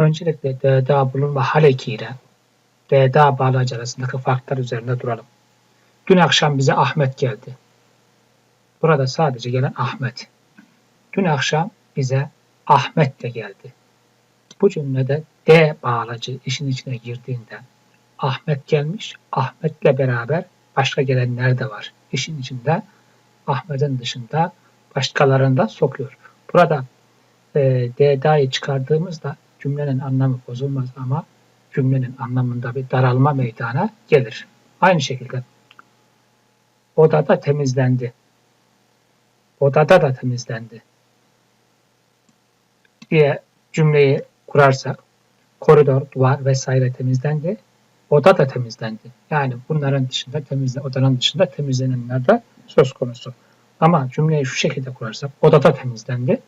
Öncelikle DDA bulunma hal eki ile DDA bağlacı arasındaki farklar üzerinde duralım. Dün akşam bize Ahmet geldi. Burada sadece gelen Ahmet. Dün akşam bize Ahmet de geldi. Bu cümlede D bağlacı işin içine girdiğinde Ahmet gelmiş, Ahmet'le beraber başka gelenler de var. İşin içinde Ahmet'in dışında başkalarını da sokuyor. Burada e, DDA'yı çıkardığımızda cümlenin anlamı bozulmaz ama cümlenin anlamında bir daralma meydana gelir. Aynı şekilde odada temizlendi. Odada da temizlendi diye cümleyi kurarsak koridor, duvar vesaire temizlendi. Oda da temizlendi. Yani bunların dışında temizle, odanın dışında temizlenenler de söz konusu. Ama cümleyi şu şekilde kurarsak odada temizlendi.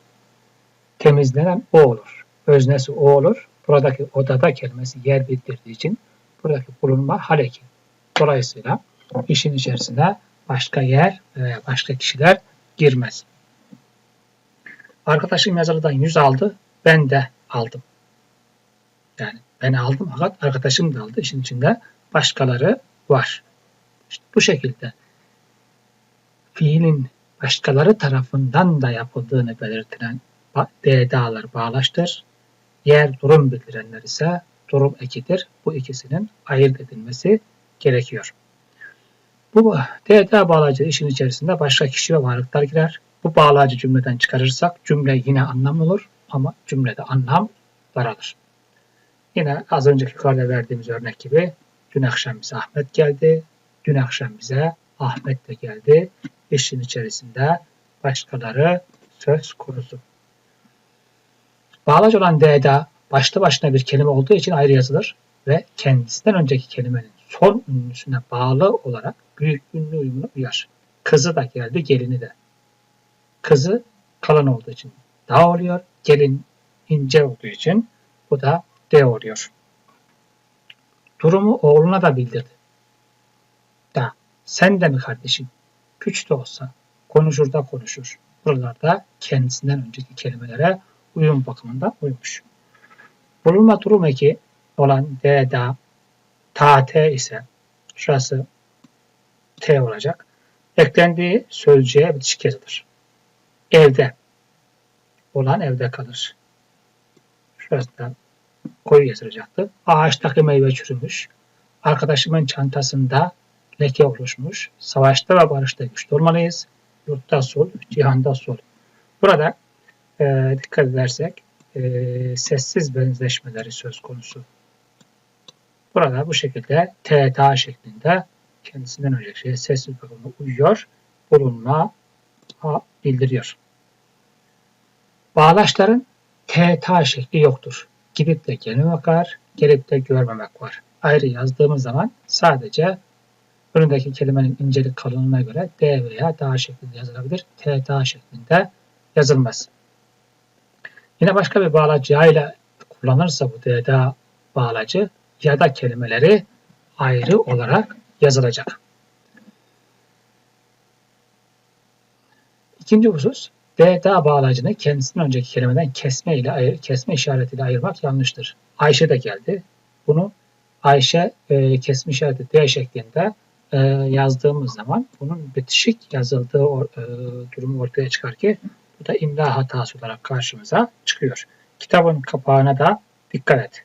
Temizlenen o olur. Öznesi o olur. Buradaki odada kelimesi yer bildirdiği için buradaki bulunma hal eki. Dolayısıyla işin içerisine başka yer başka kişiler girmez. Arkadaşım yazılıdan 100 aldı. Ben de aldım. Yani ben aldım fakat arkadaşım da aldı. İşin içinde başkaları var. İşte bu şekilde fiilin başkaları tarafından da yapıldığını belirtilen DDA'lar bağlaştır. Yer durum bildirenler ise durum ekidir. Bu ikisinin ayırt edilmesi gerekiyor. Bu DDA bağlacı işin içerisinde başka kişi ve varlıklar girer. Bu bağlacı cümleden çıkarırsak cümle yine anlamlı olur ama cümlede anlam daralır. Yine az önceki yukarıda verdiğimiz örnek gibi dün akşam bize Ahmet geldi. Dün akşam bize Ahmet de geldi. İşin içerisinde başkaları söz konusu. Bağlaç olan D'da başlı başına bir kelime olduğu için ayrı yazılır ve kendisinden önceki kelimenin son ünlüsüne bağlı olarak büyük ünlü uyumuna uyar. Kızı da geldi, gelini de. Kızı kalın olduğu için da oluyor. Gelin ince olduğu için bu da D oluyor. Durumu oğluna da bildirdi. Da sen de mi kardeşim? Güç de olsa konuşur da konuşur. Buralarda kendisinden önceki kelimelere uyum bakımından uymuş. Bulunma durum eki olan D, da, ta, t ise şurası t olacak. Eklendiği sözcüğe bitişik yazılır. Evde olan evde kalır. Şurası da koyu yazılacaktı. Ağaçtaki meyve çürümüş. Arkadaşımın çantasında leke oluşmuş. Savaşta ve barışta güçlü olmalıyız. Yurtta sol, cihanda sol. Burada e, dikkat edersek e, sessiz benzeşmeleri söz konusu. Burada bu şekilde TTA şeklinde kendisinden önceki şeye sessiz bakımına uyuyor. Bulunma bildiriyor. Bağlaçların TTA şekli yoktur. Gidip de gelmemek var, gelip de görmemek var. Ayrı yazdığımız zaman sadece önündeki kelimenin incelik kalınlığına göre D veya D şeklinde yazılabilir. TTA şeklinde yazılmaz. Yine başka bir bağlacı ya ile kullanırsa bu DDA bağlacı ya da kelimeleri ayrı olarak yazılacak. İkinci husus DDA bağlacını kendisinden önceki kelimeden kesme ile ayır, kesme işaretiyle ayırmak yanlıştır. Ayşe de geldi. Bunu Ayşe e, kesme işareti D şeklinde e, yazdığımız zaman bunun bitişik yazıldığı or, e, durumu ortaya çıkar ki bu da imla hatası olarak karşımıza çıkıyor. Kitabın kapağına da dikkat et.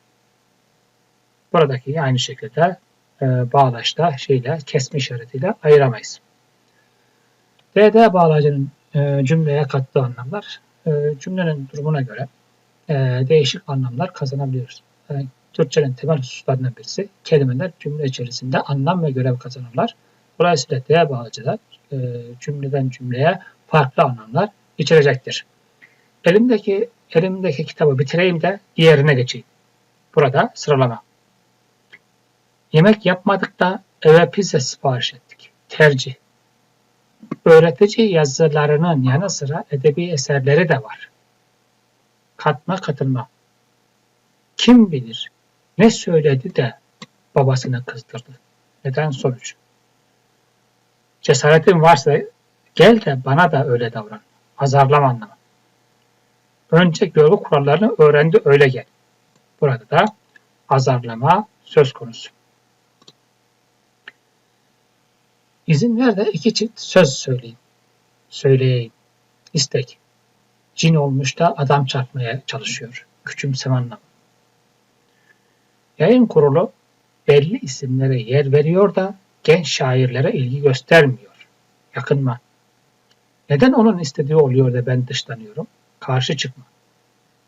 Buradaki aynı şekilde e, bağlaçta şeyle kesme işaretiyle ayıramayız. DD bağlacının e, cümleye kattığı anlamlar e, cümlenin durumuna göre e, değişik anlamlar kazanabiliyoruz. Yani e, Türkçenin temel hususlarından birisi kelimeler cümle içerisinde anlam ve görev kazanırlar. Dolayısıyla D bağlacılar e, cümleden cümleye farklı anlamlar içerecektir. Elimdeki elimdeki kitabı bitireyim de diğerine geçeyim. Burada sıralama. Yemek yapmadık da eve pizza sipariş ettik. Tercih. Öğretici yazılarının yanı sıra edebi eserleri de var. Katma katılma. Kim bilir ne söyledi de babasını kızdırdı. Neden sonuç? Cesaretin varsa gel de bana da öyle davran. Azarlama anlamı. Önce görgü kurallarını öğrendi öyle gel. Burada da azarlama söz konusu. İzin ver de iki çift söz söyleyeyim. Söyleyeyim. İstek. Cin olmuş da adam çarpmaya çalışıyor. Küçümseme anlamı. Yayın kurulu belli isimlere yer veriyor da genç şairlere ilgi göstermiyor. Yakınma. Neden onun istediği oluyor da ben dışlanıyorum? Karşı çıkma.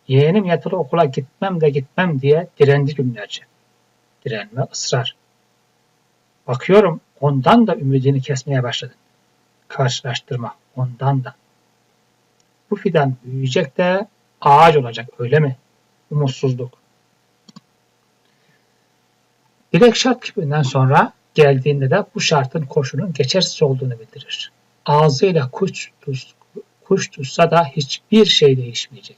Yeğenim yatılı okula gitmem de gitmem diye direndi günlerce. Direnme, ısrar. Bakıyorum ondan da ümidini kesmeye başladın. Karşılaştırma ondan da. Bu fidan büyüyecek de ağaç olacak öyle mi? Umutsuzluk. Direkt şart kipinden sonra geldiğinde de bu şartın koşulun geçersiz olduğunu bildirir. Ağzıyla kuş, kuş tutsa da hiçbir şey değişmeyecek.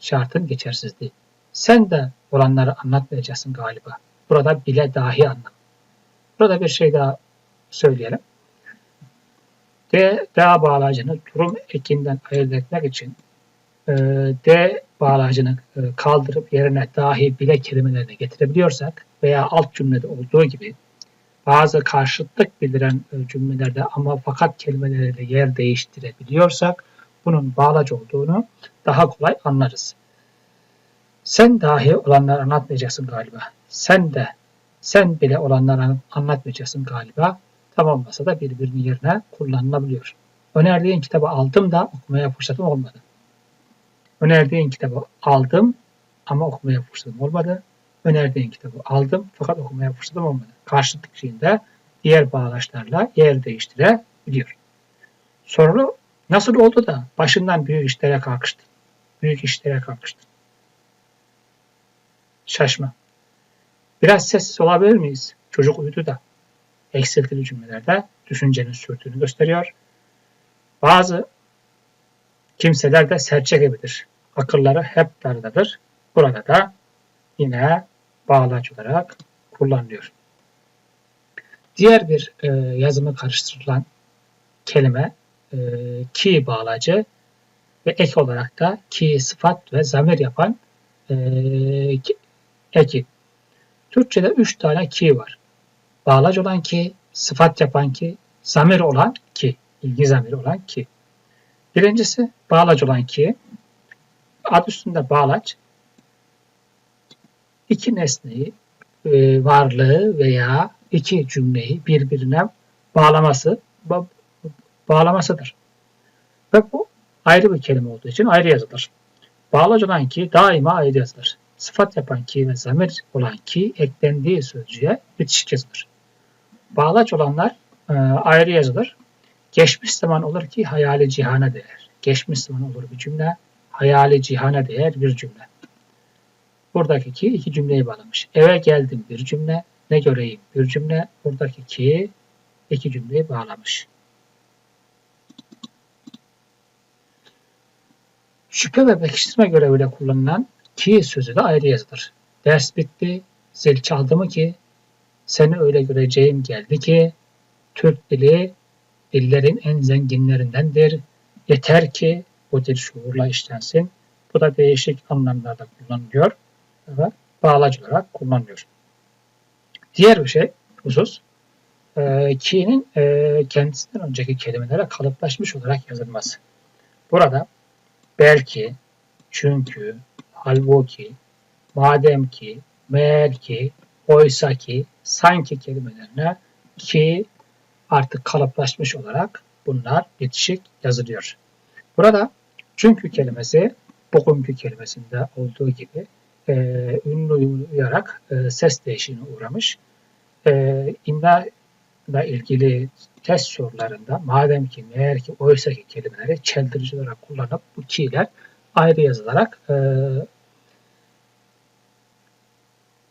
Şartın geçersizliği. Sen de olanları anlatmayacaksın galiba. Burada bile dahi anlam. Burada bir şey daha söyleyelim. D, D bağlacını durum ekinden ayırt etmek için e, D bağlacını e, kaldırıp yerine dahi bile kelimelerini getirebiliyorsak veya alt cümlede olduğu gibi bazı karşıtlık bildiren e, cümlelerde ama fakat kelimeleriyle yer değiştirebiliyorsak bunun bağlaç olduğunu daha kolay anlarız. Sen dahi olanları anlatmayacaksın galiba. Sen de, sen bile olanları anlatmayacaksın galiba. Tam olmasa da birbirinin yerine kullanılabiliyor. Önerdiğin kitabı aldım da okumaya fırsatım olmadı. Önerdiğin kitabı aldım ama okumaya fırsatım olmadı. Önerdiğin kitabı aldım fakat okumaya fırsatım olmadı. Karşıtlık şeyinde diğer bağlaçlarla yer değiştirebiliyor. Soru nasıl oldu da başından büyük işlere kalkıştın? Büyük işlere kalkıştın. Şaşma. Biraz sessiz olabilir miyiz? Çocuk uyudu da. Eksiltili cümlelerde düşüncenin sürdüğünü gösteriyor. Bazı kimseler de serçe gibidir. Akılları hep dardadır. Burada da yine bağlaç olarak kullanılıyor. Diğer bir e, yazımı karıştırılan kelime e, ki bağlacı ve ek olarak da ki sıfat ve zamir yapan e, eki. Türkçe'de üç tane ki var. Bağlaç olan ki, sıfat yapan ki, zamir olan ki, ilgi zamiri olan ki. Birincisi bağlaç olan ki, ad üstünde bağlaç, iki nesneyi, e, varlığı veya iki cümleyi birbirine bağlaması bağlamasıdır. Ve bu ayrı bir kelime olduğu için ayrı yazılır. Bağlaç olan ki daima ayrı yazılır. Sıfat yapan ki ve zamir olan ki eklendiği sözcüğe bitişik yazılır. Bağlaç olanlar e, ayrı yazılır. Geçmiş zaman olur ki hayali cihana değer. Geçmiş zaman olur bir cümle, hayali cihana değer bir cümle. Buradaki ki iki cümleyi bağlamış. Eve geldim bir cümle, ne göreyim bir cümle. Buradaki ki iki cümleyi bağlamış. Şüphe ve pekiştirme göreviyle kullanılan ki sözü de ayrı yazılır. Ders bitti, zil çaldı mı ki, seni öyle göreceğim geldi ki, Türk dili dillerin en zenginlerindendir. Yeter ki bu dil şuurla işlensin. Bu da değişik anlamlarda kullanılıyor ve bağlaç olarak kullanılıyor. Diğer bir şey, husus, e, ki'nin e, kendisinden önceki kelimelere kalıplaşmış olarak yazılması. Burada belki, çünkü, halbuki, madem ki, meğer ki, oysa ki, sanki kelimelerine ki artık kalıplaşmış olarak bunlar bitişik yazılıyor. Burada çünkü kelimesi bugünkü kelimesinde olduğu gibi e, ünlü uyarak e, ses değişimine uğramış. E, imla ile ilgili test sorularında madem ki meğer ki oysa ki kelimeleri çeldirici olarak kullanıp bu ki'ler ayrı yazılarak e,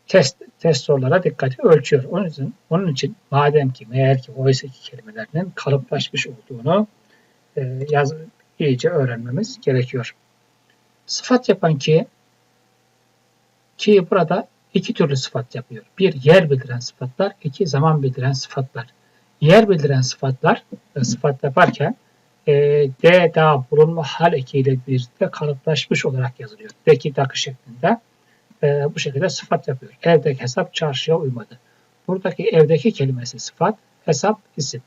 test, test sorulara dikkati ölçüyor. Onun için, onun için madem ki meğer ki oysa ki kelimelerinin kalıplaşmış olduğunu e, yaz, iyice öğrenmemiz gerekiyor. Sıfat yapan ki ki burada iki türlü sıfat yapıyor. Bir yer bildiren sıfatlar, iki zaman bildiren sıfatlar. Yer bildiren sıfatlar e, sıfat yaparken e, de, da, bulunma hal ekiyle birlikte kalıplaşmış olarak yazılıyor. Deki, dakı şeklinde. e, bu şekilde sıfat yapıyor. Evdeki hesap çarşıya uymadı. Buradaki evdeki kelimesi sıfat, hesap isim.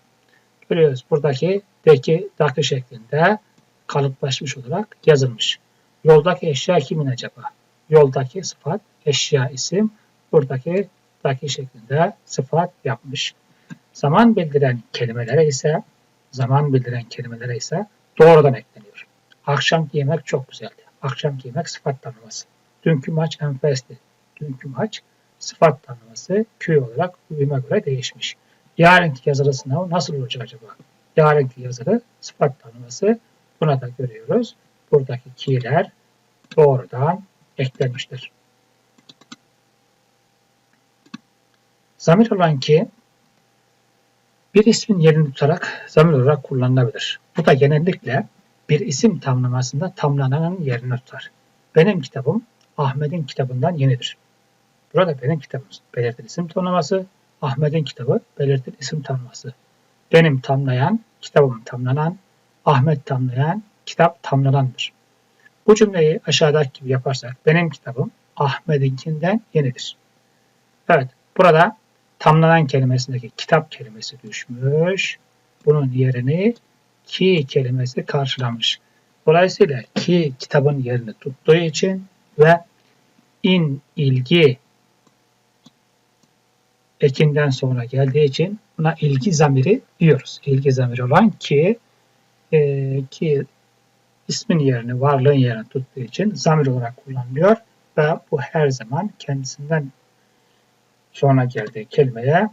Görüyoruz buradaki deki dakı şeklinde kalıplaşmış olarak yazılmış. Yoldaki eşya kimin acaba? Yoldaki sıfat, eşya isim, buradaki daki şeklinde sıfat yapmış. Zaman bildiren kelimelere ise zaman bildiren kelimelere ise doğrudan ekleniyor. Akşamki yemek çok güzeldi. Akşamki yemek sıfat tanımlaması. Dünkü maç enfesti. Dünkü maç sıfat tanımlaması köy olarak uyuma göre değişmiş. Yarınki yazılı sınav nasıl olacak acaba? Yarınki yazılı sıfat tanımlaması buna da görüyoruz. Buradaki ki'ler doğrudan eklenmiştir. Zamir olan ki bir ismin yerini tutarak zamir olarak kullanılabilir. Bu da genellikle bir isim tamlamasında tamlananın yerini tutar. Benim kitabım Ahmet'in kitabından yenidir. Burada benim kitabımız belirtir isim tamlaması, Ahmet'in kitabı belirtir isim tamlaması. Benim tamlayan, kitabım tamlanan, Ahmet tamlayan, kitap tamlanandır. Bu cümleyi aşağıdaki gibi yaparsak benim kitabım Ahmet'inkinden yenidir. Evet burada tamlanan kelimesindeki kitap kelimesi düşmüş. Bunun yerini ki kelimesi karşılamış. Dolayısıyla ki kitabın yerini tuttuğu için ve in ilgi ekinden sonra geldiği için buna ilgi zamiri diyoruz. İlgi zamiri olan ki e, ki ismin yerini, varlığın yerini tuttuğu için zamir olarak kullanılıyor ve bu her zaman kendisinden sonra geldiği kelimeye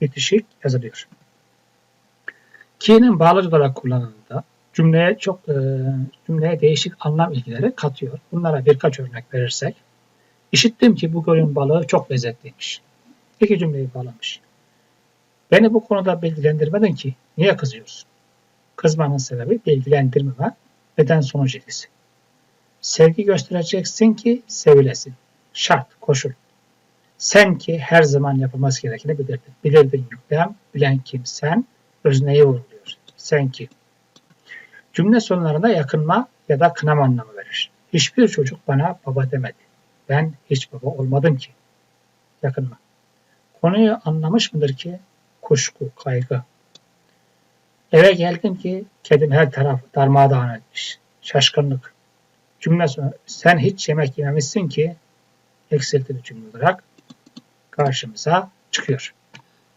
bitişik yazılıyor. Ki'nin bağlaç olarak kullanıldığında cümleye çok e, cümleye değişik anlam ilgileri katıyor. Bunlara birkaç örnek verirsek, işittim ki bu gölün balığı çok lezzetliymiş. İki cümleyi bağlamış. Beni bu konuda bilgilendirmedin ki niye kızıyorsun? Kızmanın sebebi bilgilendirmeme, neden sonuç ilgisi. Sevgi göstereceksin ki sevilesin. Şart, koşul. Sen ki her zaman yapılması gerekeni bilirdin. Bilirdin yüklem, bilen kim sen, özneyi vurguluyor. Sen ki. Cümle sonlarında yakınma ya da kınama anlamı verir. Hiçbir çocuk bana baba demedi. Ben hiç baba olmadım ki. Yakınma. Konuyu anlamış mıdır ki? Kuşku, kaygı. Eve geldim ki kedim her taraf darmadağın etmiş. Şaşkınlık. Cümle sonu sen hiç yemek yememişsin ki eksiltili cümle olarak karşımıza çıkıyor.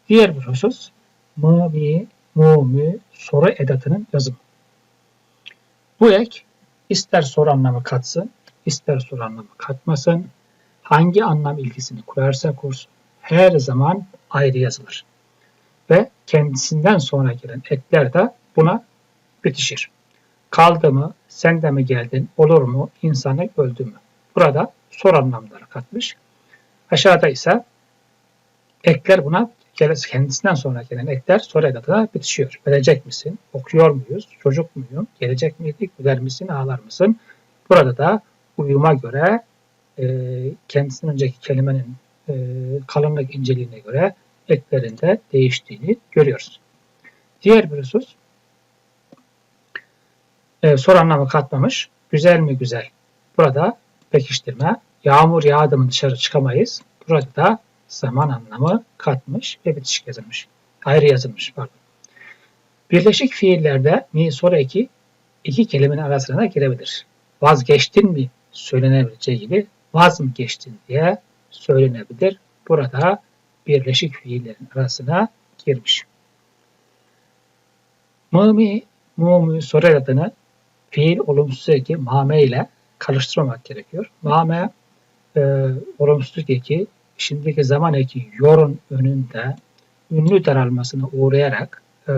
Diğer bir husus mı, mi, mu, mü soru edatının yazımı. Bu ek ister soru anlamı katsın, ister soru anlamı katmasın, hangi anlam ilgisini kurarsa kursun, her zaman ayrı yazılır. Ve kendisinden sonra gelen ekler de buna bitişir. Kaldı mı, sen de mi geldin, olur mu, insanı öldü mü? Burada soru anlamları katmış. Aşağıda ise ekler buna kendisinden sonra gelen ekler soru edatına bitişiyor. Verecek misin? Okuyor muyuz? Çocuk muyum? Gelecek miydik? Güler misin? Ağlar mısın? Burada da uyuma göre e, kendisinden önceki kelimenin e, kalınlık inceliğine göre eklerinde değiştiğini görüyoruz. Diğer bir husus e, soru anlamı katmamış. Güzel mi güzel? Burada pekiştirme. Yağmur yağdı mı dışarı çıkamayız. Burada da zaman anlamı katmış ve bitişik yazılmış. Ayrı yazılmış pardon. Birleşik fiillerde mi soru eki iki kelimenin arasına girebilir. Vazgeçtin mi söylenebileceği gibi vaz mı geçtin diye söylenebilir. Burada birleşik fiillerin arasına girmiş. Mı mu soru adını fiil olumsuz eki mame ile karıştırmamak gerekiyor. Mame e, olumsuzluk eki şimdiki zaman eki yorun önünde ünlü daralmasına uğrayarak e,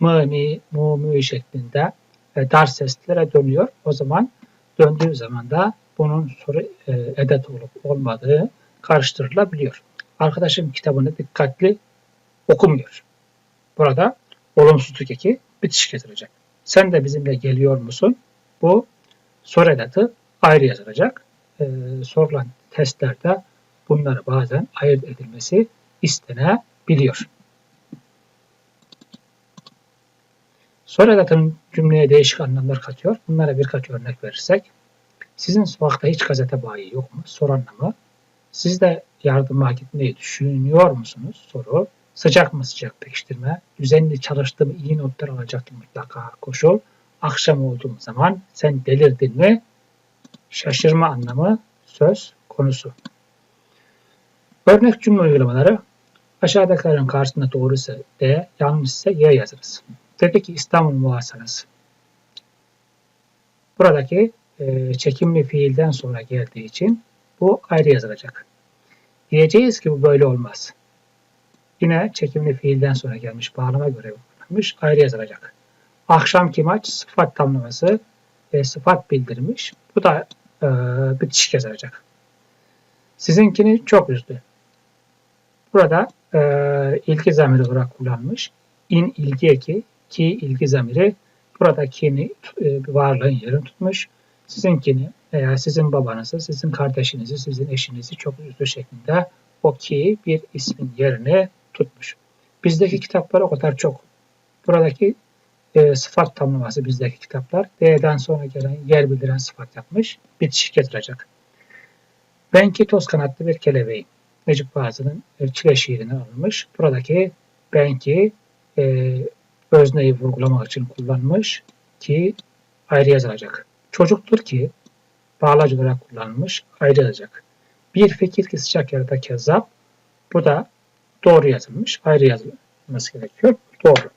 mı, mi, mu, mü şeklinde e, dar seslere dönüyor. O zaman döndüğü zaman da bunun soru e, edat olup olmadığı karıştırılabiliyor. Arkadaşım kitabını dikkatli okumuyor. Burada olumsuzluk eki bitiş getirecek. Sen de bizimle geliyor musun? Bu soru edatı ayrı yazılacak. Ee, sorulan testlerde bunları bazen ayırt edilmesi istenebiliyor. Soru edatının cümleye değişik anlamlar katıyor. Bunlara birkaç örnek verirsek. Sizin sokakta hiç gazete bayi yok mu? Soru anlamı. Siz de yardıma gitmeyi düşünüyor musunuz? Soru. Sıcak mı sıcak pekiştirme? Düzenli çalıştım iyi notlar alacaktım mutlaka koşul. Akşam olduğum zaman sen delirdin mi? Şaşırma anlamı söz konusu. Örnek cümle uygulamaları aşağıdakilerin karşısında doğruysa D, yanlışsa Y yazarız. Dedi ki İstanbul muhasarası. Buradaki e, çekimli fiilden sonra geldiği için bu ayrı yazılacak. Diyeceğiz ki bu böyle olmaz. Yine çekimli fiilden sonra gelmiş bağlama görevi kullanılmış ayrı yazılacak. Akşamki maç sıfat tamlaması e, sıfat bildirmiş. Bu da e, bitişik yazılacak. Sizinkini çok üzdü. Burada e, ilgi zamiri olarak kullanmış. İn ilgi eki, ki ilgi zamiri buradakini e, varlığın yerini tutmuş. Sizinkini veya sizin babanızı, sizin kardeşinizi, sizin eşinizi çok üzdü şeklinde o ki bir ismin yerini tutmuş. Bizdeki kitaplar o kadar çok. Buradaki e, sıfat tamlaması bizdeki kitaplar. D'den sonra gelen yer bildiren sıfat yapmış. Bitişik getirecek. Benki toz kanatlı bir kelebeğim. Necip Fazıl'ın e, çile şiirini alınmış. Buradaki benki e, özneyi vurgulamak için kullanmış ki ayrı yazılacak. Çocuktur ki bağlacı olarak kullanılmış ayrı yazacak. Bir fikir ki sıcak yerde kezzap. Bu da doğru yazılmış. Ayrı yazılması gerekiyor. Doğru.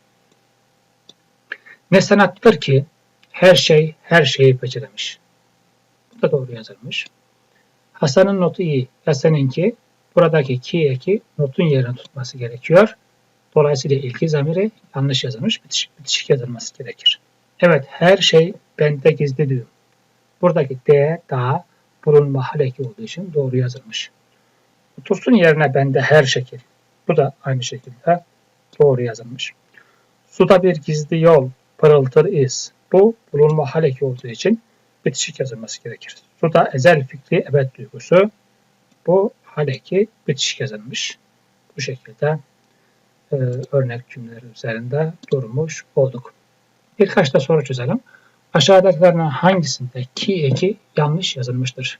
Ne sanattır ki her şey her şeyi beceremiş. Bu da doğru yazılmış. Hasan'ın notu iyi. Ya seninki buradaki ki eki notun yerini tutması gerekiyor. Dolayısıyla ilki zamiri yanlış yazılmış, bitişik, bitişik yazılması gerekir. Evet, her şey bende gizli düğüm. Buradaki D, da bulunma haleki olduğu için doğru yazılmış. Otursun yerine bende her şekil. Bu da aynı şekilde doğru yazılmış. Suda bir gizli yol, pırıltır iz. Bu bulunma haleki olduğu için bitişik yazılması gerekir. Suda ezel fikri ebed duygusu. Bu haleki bitişik yazılmış. Bu şekilde e, örnek cümleler üzerinde durmuş olduk. Birkaç da soru çözelim. Aşağıdakilerden hangisinde ki eki yanlış yazılmıştır?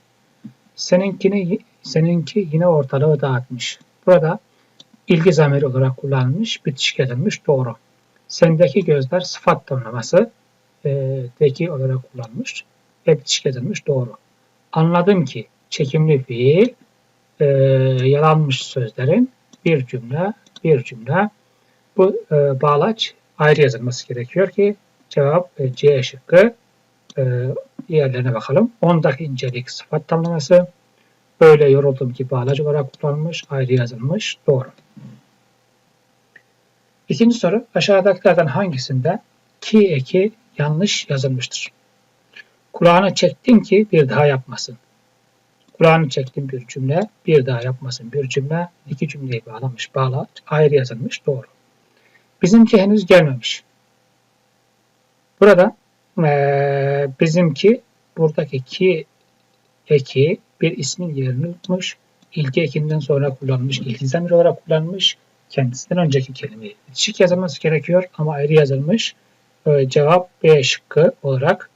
Seninkini, seninki yine ortalığı dağıtmış. Burada ilgi zamiri olarak kullanılmış, bitişik yazılmış, doğru. Sendeki gözler sıfat tanımlaması e, deki olarak kullanılmış ve bitişik yazılmış, doğru. Anladım ki çekimli fiil e, yalanmış sözlerin bir cümle, bir cümle. Bu e, bağlaç ayrı yazılması gerekiyor ki cevap e, C şıkkı. E, diğerlerine bakalım. Ondaki incelik sıfat tamlaması. Böyle yoruldum ki bağlaç olarak kullanılmış, ayrı yazılmış. Doğru. İkinci soru. Aşağıdakilerden hangisinde ki eki yanlış yazılmıştır? Kulağını çektim ki bir daha yapmasın. Kulağını çektim bir cümle, bir daha yapmasın bir cümle, iki cümleyi bağlamış, bağlaç, ayrı yazılmış, doğru. Bizimki henüz gelmemiş. Burada ee, bizimki buradaki ki eki bir ismin yerini tutmuş. İlgi ekinden sonra kullanılmış, ilgi zamiri olarak kullanılmış. Kendisinden önceki kelimeyi bitişik yazılması gerekiyor ama ayrı yazılmış. Ee, cevap B şıkkı olarak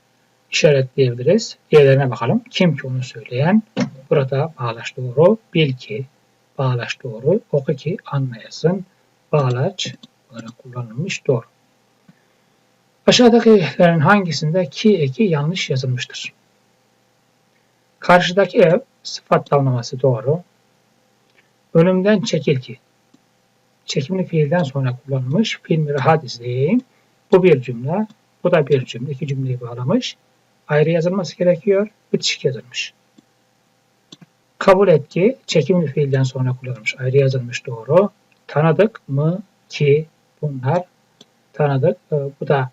işaretleyebiliriz. Diğerlerine bakalım. Kim ki onu söyleyen? Burada bağlaç doğru. Bil ki bağlaç doğru. Oku ki anlayasın. Bağlaç olarak kullanılmış doğru. Aşağıdakilerin hangisinde ki eki yanlış yazılmıştır? Karşıdaki ev sıfat tamlaması doğru. Önümden çekil ki. Çekimli fiilden sonra kullanılmış. Filmi rahat izleyin. Bu bir cümle. Bu da bir cümle. İki cümleyi bağlamış. Ayrı yazılması gerekiyor. Bitişik yazılmış. Kabul et ki çekimli fiilden sonra kullanılmış. Ayrı yazılmış doğru. Tanıdık mı ki bunlar tanıdık. Ee, bu da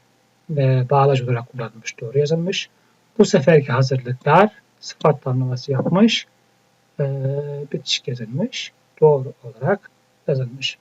e, bağlaç olarak kullanılmış. Doğru yazılmış. Bu seferki hazırlıklar sıfat tanımlaması yapmış. E, bitişik yazılmış. Doğru olarak yazılmış.